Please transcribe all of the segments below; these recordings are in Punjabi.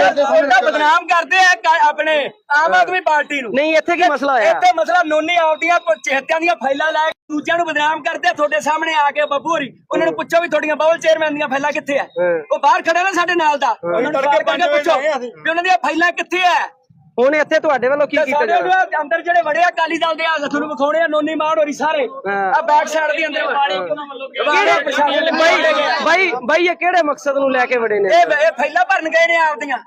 ਉਹਦਾ ਬਦਨਾਮ ਕਰਦੇ ਆ ਕ- ਆਪਣੇ ਆਮ ਆਦਮੀ ਪਾਰਟੀ ਨੂੰ। ਨਹੀਂ ਇੱਥੇ ਕੀ ਮਸਲਾ ਹੋਇਆ? ਇੱਥੇ ਮਸਲਾ ਨੋਨੀ ਆਪਦੀਆਂ ਕੋ ਚਿਹਤਿਆਂ ਦੀਆਂ ਫਾਈਲਾਂ ਲੈ ਕੇ ਦੂਜਿਆਂ ਨੂੰ ਬਦਨਾਮ ਕਰਦੇ ਆ। ਤੁਹਾਡੇ ਸਾਹਮਣੇ ਆ ਕੇ ਬੱਬੂ ਹੋਰੀ ਉਹਨਾਂ ਨੂੰ ਪੁੱਛੋ ਵੀ ਤੁਹਾਡੀਆਂ ਬਬਲ ਚੇਅਰਮੈਨ ਦੀਆਂ ਫਾਈਲਾਂ ਕਿੱਥੇ ਆ? ਹਾਂ। ਉਹ ਬਾਹਰ ਖੜੇ ਨੇ ਸਾਡੇ ਨਾਲ ਦਾ। ਉਹਨਾਂ ਨੂੰ ਕਰਕੇ ਪੁੱਛੋ ਵੀ ਉਹਨਾਂ ਦੀਆਂ ਫਾਈਲਾਂ ਕਿੱਥੇ ਆ? ਹੁਣ ਇੱਥੇ ਤੁਹਾਡੇ ਵੱਲੋਂ ਕੀ ਕੀਤਾ ਜਾ ਰਿਹਾ ਅੰਦਰ ਜਿਹੜੇ ਵੜੇ ਆ ਅਕਾਲੀ ਦਲ ਦੇ ਆ ਤੁਹਾਨੂੰ ਵਿਖਾਉਣੇ ਆ ਨੋਨੀ ਮਾਨ ਹੋਰੀ ਸਾਰੇ। ਆ ਬੈਕ ਸਾਈਡ ਦੇ ਅੰਦਰ ਬਾਈ। ਬਾਈ ਬਾਈ ਇਹ ਕਿਹੜੇ ਮਕਸਦ ਨੂੰ ਲੈ ਕੇ ਵੜੇ ਨੇ? ਇਹ ਇਹ ਫਾਈਲਾਂ ਭਰਨ ਗਏ ਨੇ ਆਪਦੀਆਂ।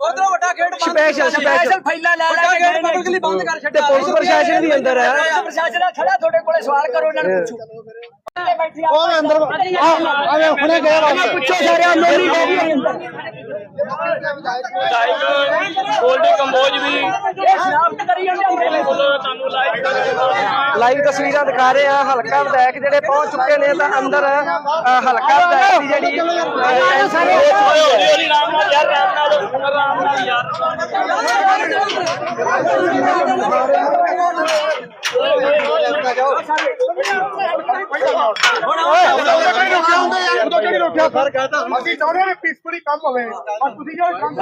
ਉਧਰੋਂ ਵੱਡਾ ਗੇਟ ਬੰਦ Special, special। ਫਾਈਲਾਂ ਲੈ ਲੈ ਕੇ ਬੰਦ ਕਰ ਛੱਡਿਆ। ਪੁਲਿਸ ਪ੍ਰਸ਼ਾਸਨ ਵੀ ਅੰਦਰ ਹੈ। ਪ੍ਰਸ਼ਾਸਨ ਆ ਖੜਾ ਤੁਹਾਡੇ ਕੋਲੇ ਸਵਾਲ ਕਰੋ ਇਹਨਾਂ ਨੂੰ ਪੁੱਛੋ। ਉਹ ਅੰਦਰ ਆ ਹੁਣੇ ਗਏ ਵਾ ਪੁੱਛੋ ਸਾਰਿਆਂ ਨੋਨੀ ਬਾਬੂ ਅੰਦਰ ਗੋਲਡੀ ਕੰਬੋਜ ਵੀ ਇਹ ਸ਼ਰਾਬਤ ਕਰੀ ਜਾਂਦੇ ਨੇ ਤੁਹਾਨੂੰ ਲਾਈਵ ਲਾਈਵ ਤਸਵੀਰਾਂ ਦਿਖਾ ਰਹੇ ਆ ਹਲਕਾ ਵਿਧਾਇਕ ਜਿਹੜੇ ਪਹੁੰਚ ਚੁੱਕੇ ਨੇ ਤਾਂ ਅੰਦਰ ਅ, ਹਲਕਾ ਵਿਧਾਇਕ ਦੀ ਜਿਹੜੀ ਐਨਸੀ ਹੌਲੀ ਹੌਲੀ ਆਰਾਮ ਨਾਲ ਯਾਰ ਆਰਾਮ ਨਾਲ ਆਰਾਮ ਨਾਲ ਯਾਰ ਅਸੀਂ ਚਾਹੁੰਦੇ ਹਾਂ ਪੀਸਫੁਲੀ ਕੰਮ ਹੋਵੇ। ਪਰ ਤੁਸੀਂ ਜੋ ਕੰਮ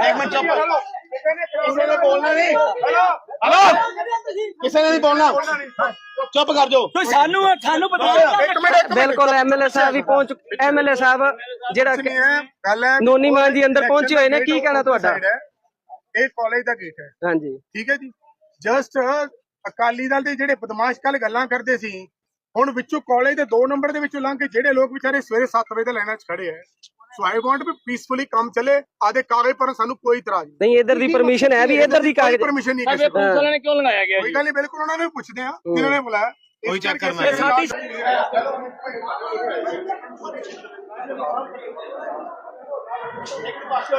ਇੱਕ ਮਿੰਟ ਚੁੱਪ। ਕਿਸੇ ਨੇ ਬੋਲਣਾ ਨਹੀਂ। ਹਲੋ? ਹਲੋ? ਕਿਸੇ ਨੇ ਨਹੀਂ ਬੋਲਣਾ। ਚੁੱਪ ਕਰ ਜਾਓ। ਤੂੰ ਸਾਨੂੰ ਸਾਨੂੰ ਪਤਾ ਬਿਲਕੁਲ ਐਮਐਲਏ ਸਾਹਿਬ ਵੀ ਪਹੁੰਚ ਐਮਐਲਏ ਸਾਹਿਬ ਜਿਹੜਾ ਗੱਲ ਹੈ ਨੋਨੀ ਮਾਨ ਜੀ ਅੰਦਰ ਪਹੁੰਚੇ ਹੋਏ ਨੇ ਕੀ ਕਹਿਣਾ ਤੁਹਾਡਾ? ਇਹ ਕਾਲਜ ਦਾ ਗੇਟ ਹੈ। ਹਾਂਜੀ। ਠੀਕ ਹੈ ਜੀ। ਜਸਟ ਅਕਾਲੀ ਦਲ ਦੇ ਜਿਹੜੇ ਬਦਮਾਸ਼ ਕੱਲ ਗੱਲਾਂ ਕਰਦੇ ਸੀ ਹੁਣ ਵਿੱਚੋਂ ਕਾਲਜ ਦੇ 2 ਨੰਬਰ ਦੇ ਵਿੱਚੋਂ ਲੰਘ ਕੇ ਜਿਹੜੇ ਲੋਕ ਵਿਚਾਰੇ ਸਵੇਰੇ 7 ਵਜੇ ਦੇ ਲਾਈਨਾਂ 'ਚ ਖੜੇ ਹੈ। ਸੋ ਆਈ ਵਾਂਟ ਵੀ ਪੀਸਫੁਲੀ ਕੰਮ ਚੱਲੇ ਆਦੇ ਕਾਗਜ਼ ਪਰ ਸਾਨੂੰ ਕੋਈ ਇਤਰਾਜ਼ ਨਹੀਂ। ਨਹੀਂ ਇਧਰ ਦੀ ਪਰਮਿਸ਼ਨ ਹੈ ਵੀ ਇਧਰ ਦੀ ਕਾਗਜ਼ ਪਰਮਿਸ਼ਨ ਨਹੀਂ ਕਿਸੇ ਪੁਲਿਸ ਵਾਲਿਆਂ ਨੇ ਕਿਉਂ ਲਗਾਇਆ ਗਿਆ ਕੋਈ ਗੱਲ ਨਹੀਂ ਬਿਲਕੁਲ ਉਹਨਾਂ ਨੂੰ ਵੀ ਪੁੱਛਦੇ ਆ ਕਿਹਨਾਂ ਨੇ ਬੁਲਾਇਆ। ਕੋਈ ਚੱਕਰ ਇਹ ਸਾਡੀ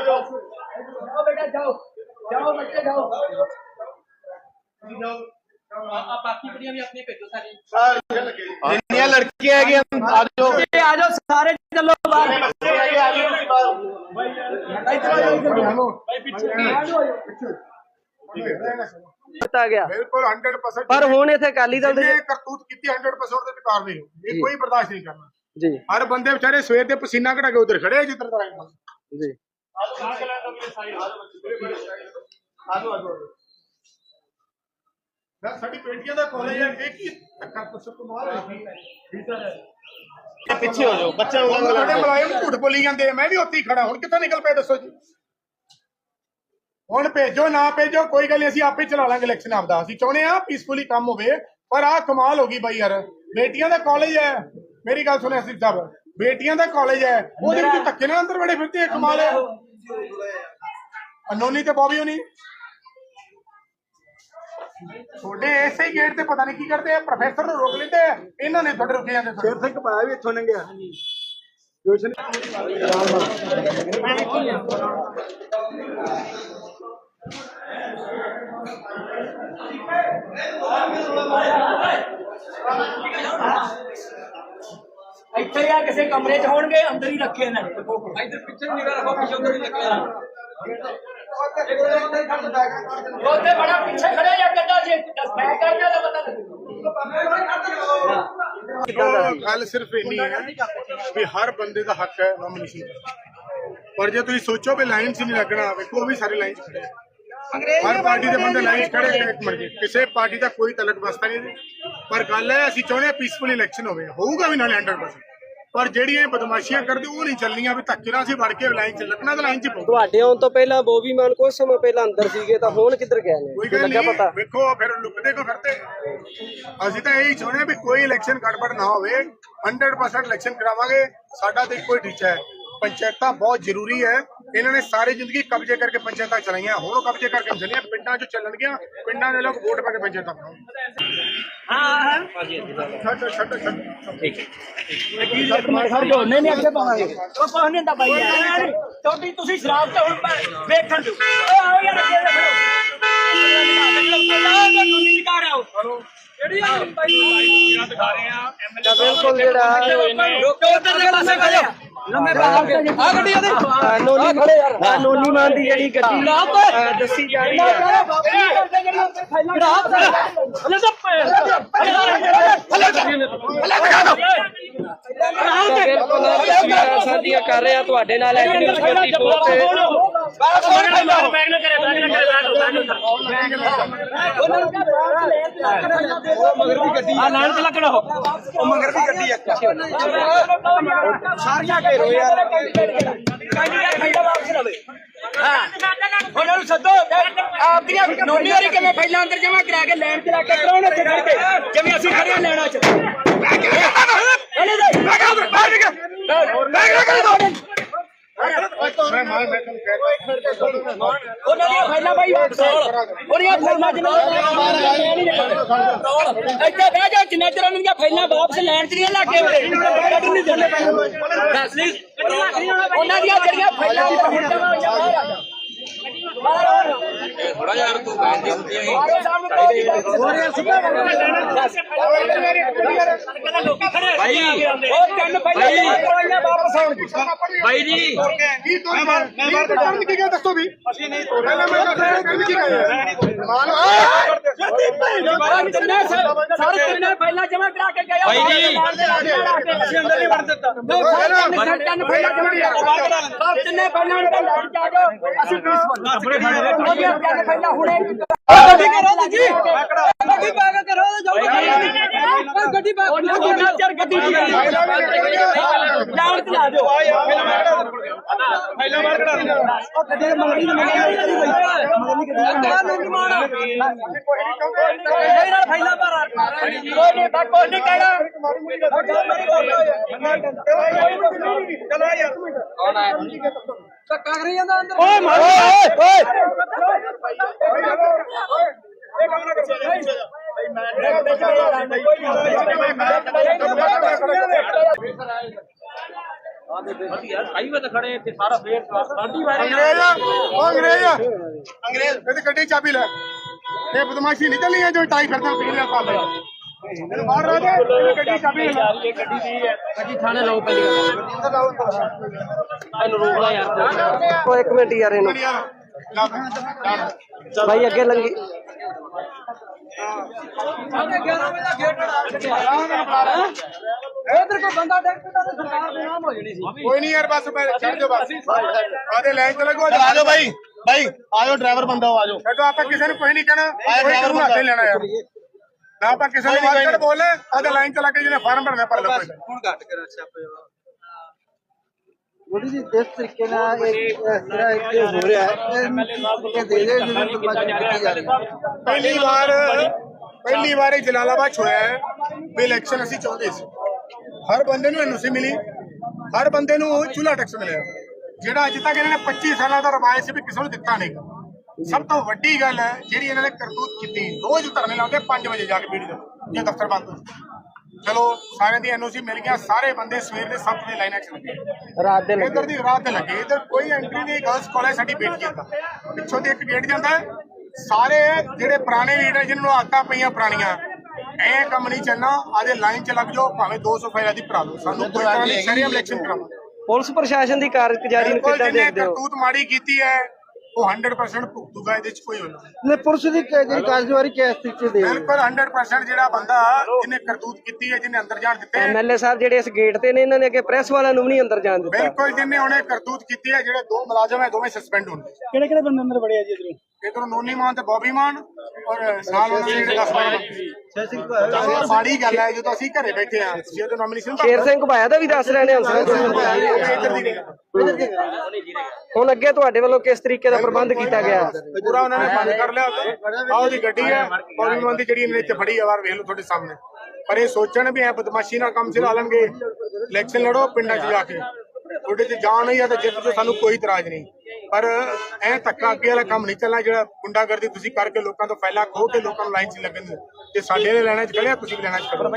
ਜਾਓ। ਬੇਟਾ ਜਾਓ। ਜਾਓ ਬੱਚੇ ਜਾਓ। ਜਿੰਨੀਆਂ ਲੜਕੀਆਂ ਹੈਗੀਆਂ ਆ ਜਾਓ ਇਹ ਆ ਜਾਓ ਸਾਰੇ ਚੱਲੋ ਬਾਹਰ ਦਿੱਤਾ ਗਿਆ ਬਿਲਕੁਲ 100% ਪਰ ਹੁਣ ਇੱਥੇ ਅਕਾਲੀ ਦਲ ਦੇ ਜਿਹਨੇ ਕਰਤੂਤ ਕੀਤੀ 100% ਤੇ ਕਾਰਵਾਈ ਹੋ ਇਹ ਕੋਈ ਬਰਦਾਸ਼ਤ ਨਹੀਂ ਕਰਨਾ ਜੀ ਹਰ ਬੰਦੇ ਵਿਚਾਰੇ ਸਵੇਰ ਦੇ ਪਸੀਨਾ ਕਢਾ ਕੇ ਉਧਰ ਖੜੇ ਆ ਜਿੱਧਰ ਦਾ ਜੀ ਸਾਡੀ ਬੇਟੀਆਂ ਦਾ ਕਾਲਜ ਹੈ ਇਹ ਕੀ ਧੱਕਾ ਪੁੱਛੋ ਕਮਾਲ ਹੈ ਪਿੱਛੇ ਹੋ ਜਾਓ ਬੱਚਾ ਉਲੰਘ ਸਾਡੇ ਮੁਲਾਜ਼ਮ ਝੂਠ ਬੋਲੀ ਜਾਂਦੇ ਆ, ਮੈਂ ਵੀ ਉੱਥੇ ਹੀ ਖੜਾ ਹੁਣ ਕਿੱਥੋਂ ਨਿਕਲ ਪਏ ਦੱਸੋ ਜੀ? ਹੁਣ ਭੇਜੋ ਨਾ ਭੇਜੋ ਕੋਈ ਗੱਲ ਨਹੀਂ ਅਸੀਂ ਆਪੇ ਚਲਾ ਲਾਂਗੇ ਇਲੈਕਸ਼ਨ ਆਪਦਾ। ਅਸੀਂ ਚਾਹੁੰਦੇ ਆ ਪੀਸਫੁਲੀ ਕੰਮ ਹੋਵੇ ਪਰ ਆਹ ਕਮਾਲ ਹੋ ਗਈ ਬਾਈ ਯਾਰ। ਬੇਟੀਆਂ ਦਾ ਕਾਲਜ ਹੈ। ਮੇਰੀ ਗੱਲ ਸੁਣਿਆ ਸੀ ਸਾਹਿਬ ਬੇਟੀਆਂ ਦਾ ਕਾਲਜ ਹੈ। ਉਹਦੇ ਵਿੱਚ ਧੱਕੇ ਨਾਲ ਅੰਦਰ ਬੜੇ ਫਿਰਦੇ ਆ ਕਮਾਲ ਹੈ। ਅਨੋਨੀ ਤੇ ਬੋਬੀ ਹੋਣੀ। ਤੁਹਾਡੇ ਐਸੇ ਹੀ ਗੇਟ ਤੇ ਪਤਾ ਨਹੀਂ ਕੀ ਕਰਦੇ ਆ ਪ੍ਰੋਫੈਸਰ ਨੂੰ ਰੋਕ ਲੈਂਦੇ ਆ ਇਹਨਾਂ ਨੇ ਤੁਹਾਡੇ ਰੁਕੇ ਜਾਂਦੇ ਸਿਰ ਤੱਕ ਪਾਇਆ ਵੀ ਇੱਥੋਂ ਲੰਘਿਆ। ਇੱਥੇ ਆ ਕਿਸੇ ਕਮਰੇ 'ਚ ਹੋਣਗੇ ਅੰਦਰ ਹੀ ਰੱਖੇ ਨੇ। ਇੱਧਰ ਪਿੱਛੇ ਨਿਗਾਹ ਰੱਖੋ ਪਿੱਛੇ ਉਧਰ ਹੀ ਲੱਗੇ ਉਹਦੇ ਬੜਾ ਪਿੱਛੇ ਖੜੇ ਜਾਂ ਕੱਢਾ ਜੇ ਮੈਂ ਕਰਨਾ ਤਾਂ ਪਤਾ ਨਹੀਂ ਗੱਲ ਸਿਰਫ ਇੰਨੀ ਹੈ ਵੀ ਹਰ ਬੰਦੇ ਦਾ ਹੱਕ ਹੈ ਨੋਮੀਨੇਸ਼ਨ ਪਰ ਜੇ ਤੁਸੀਂ ਸੋਚੋ ਵੀ ਲਾਈਨ 'ਚ ਨਹੀਂ ਲੱਗਣਾ ਵੇਖੋ ਉਹ ਵੀ ਸਾਰੇ ਲਾਈਨ 'ਚ ਖੜੇ ਆ। ਹਰ ਪਾਰਟੀ ਦੇ ਬੰਦੇ ਲਾਈਨ 'ਚ ਖੜੇ ਨੇ ਇੱਕ ਮਿੰਟ ਜੀ। ਕਿਸੇ ਪਾਰਟੀ ਦਾ ਕੋਈ ਤਲਕ ਵਸਤਾ ਨਹੀਂ। ਪਰ ਗੱਲ ਹੈ ਅਸੀਂ ਚਾਹੁੰਦੇ ਹਾਂ ਪੀਸਫੁਲ ਇਲੈਕਸ਼ਨ ਹੋਵੇ ਹੋਊਗਾ ਵੀ ਨਾਲੇ 100% ਪਰ ਜਿਹੜੀਆਂ ਇਹ ਬਦਮਾਸ਼ੀਆਂ ਕਰਦੇ ਉਹ ਨਹੀਂ ਚੱਲਣੀਆਂ ਵੀ ਧੱਕੇ ਨਾਲ ਅਸੀਂ ਵੜ ਕੇ ਲਾਈਨ 'ਚ ਲੱਗਣਾ ਤਾਂ ਲਾਈਨ 'ਚ ਪਊ ਤੁਹਾਡੇ ਆਉਣ ਤੋਂ ਪਹਿਲਾਂ ਬੋਬੀ ਮਾਨ ਕੁਝ ਸਮਾਂ ਪਹਿਲਾਂ ਅੰਦਰ ਸੀਗੇ ਤਾਂ ਹੁਣ ਕਿੱਧਰ ਗਏ ਨੇ? ਕੋਈ ਗੱਲ ਨਹੀਂ ਪਤਾ। ਵੇਖੋ ਫਿਰ ਲੁਕਦੇ ਕੋ ਫਿਰਦੇ। ਅਸੀਂ ਤਾਂ ਇਹੀ ਚਾਹੁੰਦੇ ਹਾਂ ਵੀ ਕੋਈ ਇਲੈਕਸ਼ਨ ਗੜਬੜ ਨਾ ਹੋਵੇ। 100% ਇਲੈਕਸ਼ਨ ਕਰਾਵਾਂਗੇ। ਸਾਡਾ ਤੇ ਇੱਕੋ ਹੀ ਟੀਚਾ ਹੈ। ਪੰਚਾਇਤਾਂ ਬਹੁਤ ਜ਼ਰੂਰੀ ਹੈ। ਇਹਨਾਂ ਨੇ ਸਾਰੀ ਜ਼ਿੰਦਗੀ ਕਬਜ਼ੇ ਕਰਕੇ ਪੰਚਾਇਤਾਂ ਚਲਾਈਆਂ ਹੁਣ ਉਹ ਕਬਜ਼ੇ ਕਰਕੇ ਚੱਲੀਆਂ ਪਿੰਡਾਂ 'ਚ ਚੱਲਣਗੀਆਂ ਪਿੰਡਾਂ ਦੇ ਲੋਕ ਵੋਟ ਪਾ ਕੇ ਪੰਚਾਇਤਾਂ ਬਣਾਉਣਗੇ ਹਾਂ ਛੱਡ ਛੱਡ ਛੱਡ ਖੜ ਜੋ ਨਹੀਂ ਨਹੀਂ ਅੱਗੇ ਪਾਵਾਂਗੇ ਉਹ ਪਾਹ ਨਹੀਂ ਹੁੰਦਾ ਬਾਈ ਯਾਰ ਤੁਹਾਡੀ ਤੁਸੀਂ ਸ਼ਰਾਬ ਤੇ ਹੁਣ ਵੇਖਣ ਦਿਓ ਓ ਆਓ ਯਾਰ ਅੱਗੇ ਦੇਖੋ ਕਿਹੜੀ ਆ ਬਾਈ ਦਿਖਾ ਰਹੇ ਆ ਤਾਂ ਬਿਲਕੁਲ ਜਿਹੜਾ ਉਧਰ ਦੇ ਪਾਸੇ ਖੜੇ ਆ। ਲੰਮੇ ਬਾਹਰ ਆ ਗੱਡੀ ਉਹਦੇ ਨੋਨੀ ਖੜੇ ਯਾਰ। ਨੋਨੀ ਮਾਨ ਦੀ ਜਿਹੜੀ ਗੱਡੀ ਦੱਸੀ ਜਾ ਰਹੀ ਹੈ। ਹਲੇ ਸਾਂਝੀਆਂ ਕਰ ਰਿਹਾ ਤੁਹਾਡੇ ਨਾਲ ਐਗਰੀ 24 ਤੇ ਬੈਗ ਨਾ ਕਰੇ ਆ ਲਾਈਨ ਤੇ ਲੱਗਣਾ ਉਹ ਮਗਰ ਵੀ ਗੱਡੀ ਆ ਸਾਰੀਆਂ ਘੇਰੋ ਯਾਰ ਖੈਲਾ ਵਾਪਸ ਲਵੇ ਹਾਂ ਉਹਨਾਂ ਨੂੰ ਸੱਦੋ ਆਪਦੀਆਂ ਨੋਨੀ ਵਾਰੀ ਕਿਵੇਂ ਪਹਿਲਾਂ ਅੰਦਰ ਜਮਾ ਕਰਾ ਕੇ ਲੈਣ ਤੇ ਲਾ ਕੇ ਕਰਾਉਣ ਇੱਥੇ ਖੜ ਕੇ ਜਿਵੇਂ ਅਸੀਂ ਖੜੇ ਲੈਣਾ ਚ ਇਹਨੇ ਦੇ ਮੈਂ ਮਾਰ ਮੈਂ ਤੁਹਾਨੂੰ ਕਹਿ ਉਹਨਾਂ ਦੀਆਂ ਫਾਈਲਾਂ ਬਾਈ ਵਾਪਸ ਉਹਦੀਆਂ ਫਾਈਲਾਂ ਜਿੰਨਾ ਇੱਥੇ ਬਹਿ ਜਾ ਜਿੰਨਾ ਚਿਰ ਉਹਨਾਂ ਦੀਆਂ ਫਾਈਲਾਂ ਵਾਪਸ ਲੈਣ ਚ ਨਹੀਂ ਲੱਗੇ ਹੋਏ ਕੱਢ ਨਹੀਂ ਦਿੰਦੇ। ਦੱਸ ਨਹੀਂ। ਉਹਨਾਂ ਦੀਆਂ ਜਿਹੜੀਆਂ ਫਾਈਲਾਂ ਹੁਣ ਜਾ। ਥੋੜਾ ਜਿਹਾ ਤੂੰ ਬੈਠ ਦੀ ਹੁੰਦੀ ਹੈ ਭਾਈ ਉਹ ਤਿੰਨ ਜਮਾ ਵਾਪਸ ਆਉਣਗੇ ਭਾਈ ਜੀ। ਮੈਂ ਮਾਰ ਕੇ ਕਰਨ ਕੀ ਗਿਆ ਦੱਸੋ ਵੀ। ਅਸੀਂ ਨਹੀਂ ਤੋੜਿਆ। ਮੈਂ ਕਰਨ ਕੀ ਗਿਆ ਮਾਲ ਤਿੰਨੇ ਸਾਰੇ ਤਿੰਨੇ ਫਾਈਲਾਂ ਜਮਾ ਕਰਾ ਕੇ ਗਏ ਭਾਈ ਜੀ। ਅਸੀਂ ਅੰਦਰ ਨਹੀਂ ਵੜ ਦਿੱਤਾ। ਤਿੰਨ ਫਾਈਲਾਂ ਜਮਾ ਕਰਾ ਕੇ ਤਿੰਨੇ ਫਾਈਲਾਂ ਅੰਦਰ ਜਾ ਕੇ ਅਸੀਂ ਬਣ ਉਹਦੀਆਂ ਤਿੰਨ ਫਾਈਲਾਂ ਹੁਣੇ ਗੱਡੀ ਕਰੋ ਤੁਸੀਂ ਗੱਡੀ ਪਾ ਕੇ ਕਰੋ ਜਾਓ। ਗੱਡੀ ਪਾ ਕੇ ਚਰ ਗੱਡੀ ਦੀ। ਜਾਣ ਤੇ ਲਾ ਦਿਓ। ਪਹਿਲਾਂ ਮਾਰ ਕਢਾ ਦਿੰਦਾ ਉਹ ਗੱਡੀ ਦੇ ਮੰਗਣੀ ਦੇ ਮੰਗਣੀ ਨਹੀਂ ਮਾਣਾ ਨਹੀਂ ਨਾਲ ਫਾਈਲਾਂ ਭਰ। ਕੋਈ ਨਹੀਂ ਬਾ ਕੋਈ ਨਹੀਂ ਕਹਿਣਾ। ਚਲੋ ਯਾਰ। ਧੱਕਾ ਕਰੀ ਜਾਂਦਾ ਅੰਦਰ। ਓਏ ਮਾਰੋ। ਓਏ ਓਏ ਆਈ ਵੇ ਤਾਂ ਖੜੇ ਇੱਥੇ ਸਾਰਾ ਫੇਰ ਸਾਡੀ ਵਾਰੀ ਅੰਗਰੇਜ਼ ਉਹ ਅੰਗਰੇਜ਼। ਅੰਗਰੇਜ਼ ਇਹਦੀ ਗੱਡੀ ਚਾਬੀ ਲੈ। ਇਹ ਬਦਮਾਸ਼ੀ ਨਹੀਂ ਚੱਲੀ ਜੋ ਟਾਈ ਕਰਦਾ ਪੀਣ ਲਿਆ ਪਾ ਇਹਨੂੰ ਬਾਹਰ ਆ ਜਾ ਇਹਦੀ ਗੱਡੀ ਚਾਬੀ ਲੈ। ਇਹ ਗੱਡੀ ਦੀ ਹੈ ਗੱਡੀ ਥਾਣੇ ਲਾਓ ਪਹਿਲੀ ਇਹਨੂੰ ਰੋਕ ਲਾ ਯਾਰ ਓ ਇੱਕ ਮਿੰਟ ਯਾਰ ਇਹਨੂੰ। ਭਾਈ ਅੱਗੇ ਲੰਗੀ। ਇਧਰ ਕੋ ਬੰਦਾ ਡਾਕਟਰ ਦਾ ਸਰਕਾਰ ਦੇ ਨਾਮ ਹੋ ਜਣੀ ਸੀ। ਕੋਈ ਨਹੀਂ ਯਾਰ ਬਸ ਮੈਂ ਛੱਡ ਦਿਓ ਬਸ। ਆਦੇ ਲਾਈਨ ਤੇ ਲੱਗੋ ਆ ਜਾਓ ਭਾਈ ਭਾਈ ਆ ਜਾਓ ਡਰਾਈਵਰ ਬੰਦਾ ਆ ਜਾਓ। ਛੱਡੋ ਆਪਾਂ ਕਿਸੇ ਨੂੰ ਕੋਈ ਨਹੀਂ ਕਹਿਣਾ। driver ਕਰੂ ਹੱਥੇ ਲੈਣਾ ਯਾਰ। ਬੰਦਾ। ਨਾ ਆਪਾਂ ਕਿਸੇ ਨੂੰ ਕੋਈ ਨੀ, ਵਾਰ ਕਰ ਬੋਲੇ ਆਦੇ ਲਾਈਨ ਲੱਗ ਕੇ ਜਿਹਨੇ ਫਾਰਮ ਭਰਨਾ ਭਰ ਲਓ ਕੋਈ ਹੁਣ ਘੱਟ ਕਰ ਛਾਪੇ ਥੋੜੀ ਜੀ ਇਸ ਤਰੀਕੇ ਨਾਲ ਇੱਕ ਇਸ ਤਰ੍ਹਾਂ ਇੱਕ ਹੋ ਰਿਹਾ ਹੈ ਇਹ ਦੇ ਦੇ ਪਹਿਲੀ ਵਾਰ ਪਹਿਲੀ ਵਾਰ ਇਹ ਜਲਾਲਾਬਾਦ 'ਚ ਹੋਇਆ ਹੈ ਵੀ ਇਲੈਕਸ਼ਨ ਅਸੀਂ ਚਾਹੁੰਦੇ ਸੀ। ਹਰ ਬੰਦੇ ਨੂੰ ਐਨਓਸੀ ਮਿਲੀ ਹਰ ਬੰਦੇ ਨੂੰ ਚੁੱਲ੍ਹਾ ਟੈਕਸ ਮਿਲਿਆ। ਜਿਹੜਾ ਅੱਜ ਤੱਕ ਇਹਨਾਂ ਨੇ 25 ਸਾਲਾਂ ਦਾ ਰਵਾਇਤ ਸੀ ਵੀ ਕਿਸੇ ਨੂੰ ਦਿੱਤਾ ਨਹੀਂ। ਸਭ ਤੋਂ ਵੱਡੀ ਗੱਲ ਹੈ ਜਿਹੜੀ ਇਹਨਾਂ ਨੇ ਕਰਤੂਤ ਕੀਤੀ ਰੋਜ਼ ਧਰਨੇ ਲਾਉਂਦੇ 5 ਵਜੇ ਜਾ ਕੇ ਬੀੜੀ ਦੇ ਜੇ ਦਫ਼ਤਰ ਬੰਦ ਹੋ ਚਲੋ ਸਾਰਿਆਂ ਦੀ ਐਨਓਸੀ ਮਿਲ ਗਿਆ ਸਾਰੇ ਬੰਦੇ ਸਵੇਰ ਦੇ 7 ਵਜੇ ਲਾਈਨਾਂ 'ਚ ਲੱਗੇ। ਰਾਤ ਦੇ ਇੱਧਰ ਦੀ ਰਾਤ ਤੇ ਲੱਗੇ ਇੱਧਰ ਕੋਈ ਐਂਟਰੀ ਨਹੀਂ ਗਰਲਸ ਕਾਲਜ ਸਾਡੀ ਬੇਟੀਆਂ ਦਾ ਪਿੱਛੋਂ ਦੀ ਇੱਕ ਗੇਟ ਜਾਂਦਾ। ਸਾਰੇ ਜਿਹੜੇ ਪੁਰਾਣੇ ਲੀਡਰ ਜਿਨ੍ਹਾਂ ਨੂੰ ਆਦਤਾਂ ਪਈਆਂ ਪੁਰਾਣੀਆਂ ਇਹ ਕੰਮ ਨਹੀਂ ਚੱਲਣਾ ਆਦੇ ਲਾਈਨ 'ਚ ਲੱਗ ਜਾਓ ਭਾਵੇਂ 200 ਫਾਇਲਾ ਦੀ ਭਰਾ ਲਓ ਸਾਨੂੰ ਕੋਈ ਤਰ੍ਹਾਂ ਦੀ ਸ਼ਰੀਅਮ ਇਲੈਕਸ਼ਨ ਕਰਾਵਾਂਗੇ। ਪੁਲਿਸ ਪ੍ਰਸ਼ਾਸਨ ਦੀ ਕਾਰਗੁਜ਼ਾਰੀ ਨੂੰ ਕਿੱਦਾਂ ਦੇਖਦੇ ਹੋ? ਕਰਤੂਤ ਮਾੜੀ ਕੀਤੀ ਹੈ ਉਹ 100% ਭੁਗਤੂਗਾ ਇਹਦੇ 'ਚ ਕੋਈ ਹੋਣਾ ਨੇ ਪੁਲਿਸ ਦੀ ਕ- ਜਿਹੜੀ ਕਾਰਜਵਾਰੀ ਕਿਸ ਤਰੀਕੇ ਦੇ ਰਹੀ ਹੈ? ਬਿਲਕੁਲ 100% ਜਿਹੜਾ ਬੰਦਾ ਜਿਹਨੇ ਕਰਤੂਤ ਕੀਤੀ ਹੈ ਜਿਹਨੇ ਅੰਦਰ ਜਾਣ ਦਿੱਤੇ ਐਮਐਲਏ ਸਾਹਿਬ ਜਿਹੜੇ ਇਸ ਗੇਟ ਤੇ ਨੇ ਇਹਨਾਂ ਨੇ ਅੱਗੇ ਪ੍ਰੈਸ ਵਾਲਿਆਂ ਨੂੰ ਵੀ ਨਹੀਂ ਅੰਦਰ ਜਾਣ ਦਿੱਤਾ। ਬਿਲਕੁਲ ਜਿਹਨੇ ਉਹਨੇ ਕਰਤੂਤ ਕੀਤੀ ਹੈ ਜਿਹੜੇ ਦੋ ਮੁਲਾਜ਼ਮ ਹੈ ਦੋਵੇਂ ਸਸਪੈਂਡ ਹੋਣਗੇ। ਕਿਹੜੇ ਕਿਹੜੇ ਬੰਦੇ ਅੰਦਰ ਬੜੇ ਆ ਜੀ ਇਧਰੋਂ? ਇਧਰੋਂ ਨੋਨੀ ਮਾਨ ਤੇ ਬੌਬੀ ਮਾਨ ਔਰ ਨਾਲ ਉਹਨਾਂ ਦੇ ਜਿਹੜੇ 10 12 ਮਾੜੀ ਗੱਲ ਹੈ ਜਦੋਂ ਅਸੀਂ ਘਰੇ ਬੈਠੇ ਆ ਜਦੋਂ ਨੋਮੀਨੇਸ਼ਨ ਸ਼ੇਰ ਸਿੰਘ ਭਾਇਆ ਦਾ ਵੀ ਦੱਸ ਰਹੇ ਨੇ ਹੰਸਰਾਜ ਇੱਧਰ ਦੀ ਨਹੀਂ ਹੁਣ ਅੱਗੇ ਤੁਹਾਡੇ ਵੱਲੋਂ ਕਿਸ ਤਰੀਕੇ ਦਾ ਪ੍ਰਬੰਧ ਕੀਤਾ ਗਿਆ? ਪੂਰਾ ਉਹਨਾਂ ਨੇ ਬੰਦ ਕਰ ਲਿਆ ਆ ਉਹਦੀ ਗੱਡੀ ਹੈ ਬੌਬੀ ਮਾਨ ਦੀ ਜਿਹੜੀ ਇਹਨੇ ਇੱਥੇ ਫੜੀ ਆ ਵਾਰ ਵੇਖ ਲਓ ਤੁਹਾਡੇ ਸਾਹਮਣੇ। ਪਰ ਇਹ ਸੋਚਣ ਵੀ ਐ ਬਦਮਾਸ਼ੀ ਨਾਲ ਕੰਮ ਚਲਾ ਲੈਣਗੇ। ਇਲੈਕਸ਼ਨ ਲੜੋ ਪਿੰਡਾਂ 'ਚ ਜਾ ਕੇ। ਤੁਹਾਡੇ ਤੇ ਜਾਣ ਨਹੀਂ ਆ ਤੇ ਜਿੱਤ ਤੋਂ ਸਾਨੂੰ ਕੋਈ ਇਤਰਾਜ਼ ਨਹੀਂ। ਪਰ ਐ ਧੱਕਾ ਅੱਗੇ ਵਾਲਾ ਕੰਮ ਨਹੀਂ ਚੱਲਣਾ, ਜਿਹੜਾ ਗੁੰਡਾਗਰਦੀ ਤੁਸੀਂ ਕਰਕੇ ਲੋਕਾਂ ਤੋਂ ਫੈਲਾ ਖੋ ਕੇ ਲੋਕਾਂ ਨੂੰ ਲਾਈਨ 'ਚ ਲੱਗਣ ਤੇ ਸਾਡੇ ਨੇ ਲੈਣਾ 'ਚ ਖੜਿਆ ਤੁਸੀਂ ਵੀ ਲੈਣਾ 'ਚ ਖੜੋ